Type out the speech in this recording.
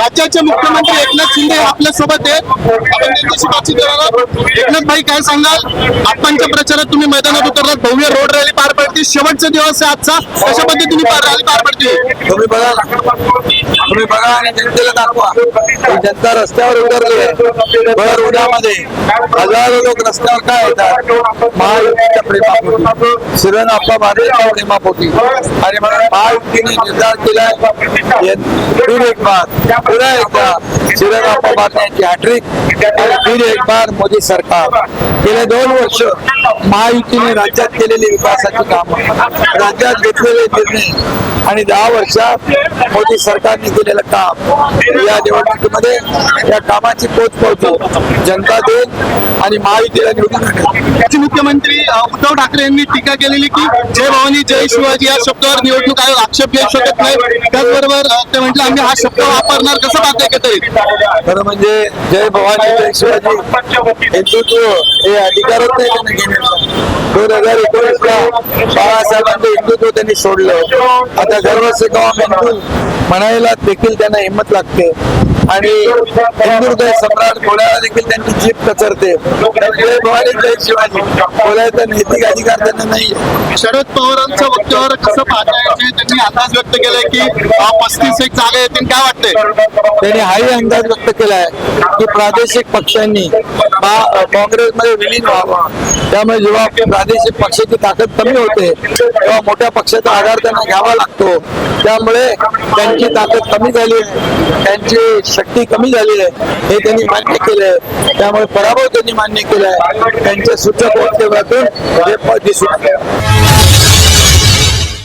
राज्याचे मुख्यमंत्री एकनाथ शिंदे आपल्यासोबत आहे आपण त्यांच्याशी बातचीत करणार आहोत. एकनाथ भाई काय सांगाल? आपणच्या प्रचारात तुम्ही मैदानात उतरलात. भव्य रोड रॅली पार पडते. शेवटचा दिवस आहे आजचा. कशा पद्धतीने रॅली पार पडते? तुम्ही बघा तुम्ही बघा आणि जनतेला दाखवा. जनता रस्त्यावर उतरली भर उन्हामध्ये हजारो लोक रस्त्यावर काय येतात महायुतीच्या प्रेमापोटी. शिरण आप्पा महादेवच्या प्रेमापोटी. आणि म्हणून महायुतीने निर्धार केलाय एक बार पुन्हा एकदा शिरण आप्पा बांधण्याची हॅट्रिक फिर एक बार मोदी सरकार. गेले दोन वर्ष महायुतीने राज्यात केलेली विकासाची कामं राज्यात घेतलेले निर्णय आणि दहा वर्षात मोदी सरकारने केलेलं काम या निवडणुकीमध्ये या कामाची पोच पोहोचू जनता देईल आणि महायुतीला निवडून मुख्यमंत्री उद्धव ठाकरे यांनी टीका केलेली की जय भवानी जय शिवाजी या शब्दावर निवडणूक आयोग आक्षेप घेऊ शकत नाही. त्याचबरोबर ते म्हटलं आम्ही हा शब्द वापरणार कसं पाहता येत खरं म्हणजे जय भवानी जय शिवाजी हिंदुत्व हे अधिकारच नाही त्यांना घेण्याचा दोन हजार एकोणीस बाळासाहेबांचं हिंदुत्व त्यांनी सोडलं. आता गर्व से गाव हिंदू म्हणायला देखील त्यांना हिंमत लागते. आणि हृदय सम्राट बोलायला देखील त्यांची जीभ कचरते. जय शिवाजी. बोलायचा नैतिक अधिकार त्यांना नाही शरद पवारांच्या वक्तव्यावर कसं पाहता येते त्यांनी अंदाज व्यक्त केलाय की पस्तीस एक जागा येतील काय वाटतंय? त्यांनी हाही अंदाज व्यक्त केलाय की प्रादेशिक पक्षांनी हा काँग्रेसमध्ये विलीन व्हावा. त्यामुळे जेव्हा प्रादेशिक पक्षाची ताकद कमी होते तेव्हा मोठ्या पक्षाचा आधार त्यांना घ्यावा लागतो. त्यामुळे त्यांची ताकद कमी झाली आहे. त्यांची शक्ती कमी झाली आहे. हे त्यांनी मान्य केलंय त्यामुळे पराभव त्यांनी मान्य केलाय त्यांच्या सूचक वक्तव्यातून हे दिसून